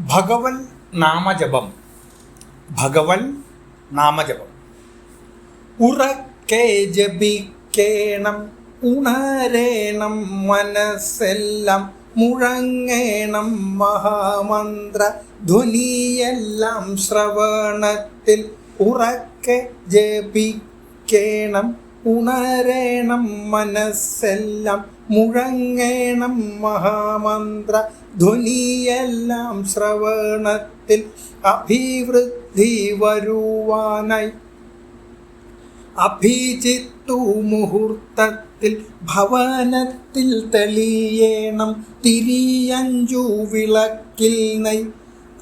ഭഗവൻ നാമജപം. ഭഗവൻ നാമജപം. ഉറക്കെ ജപിക്കേണം ഉണരേണം മനസ്സെല്ലാം മുഴങ്ങേണം മഹാമന്ത്ര ധ്വനിയെല്ലാം ശ്രവണത്തിൽ ഉറക്കെ ജപിക്കേണം. ഉണരേണം മനസ്സെല്ലാം മുഴങ്ങേണം മഹാമന്ത്ര ധ്വനിയെല്ലാം ശ്രവണത്തിൽ അഭിവൃദ്ധി വരുവാനായി. അഭിജിത്തു മുഹൂർത്തത്തിൽ ഭവനത്തിൽ തെളിയേണം തിരിയഞ്ചു വിളക്കിൽ നൈ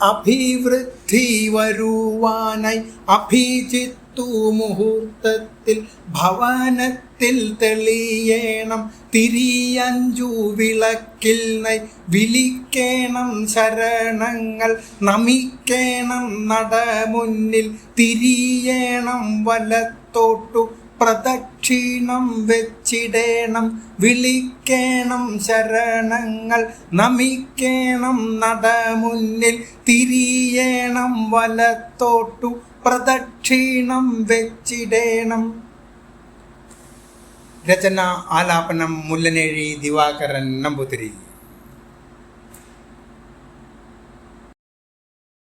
അഭിവൃദ്ധി വരുവാനായി അഭിജിത്തു മുഹൂർത്തത്തിൽ ഭവനത്തിൽ തെളിയേണം. തിരിയഞ്ചു വിളക്കിൽ നൈ വിളിക്കേണം ശരണങ്ങൾ. നമിക്കേണം നടമുന്നിൽ തിരിയേണം വലത്തോട്ടു പ്രദക്ഷിണം വെച്ചിടേണം. വിളിക്കേണം ശരണങ്ങൾ. നമിക്കേണം നടമുന്നിൽ. തിരിയേണം വലത്തോട്ടു. പ്രദക്ഷിണം വെച്ചിടേണം. രചന ആലാപനം മുല്ലനേഴി ദിവാകരൻ നമ്പൂതിരി.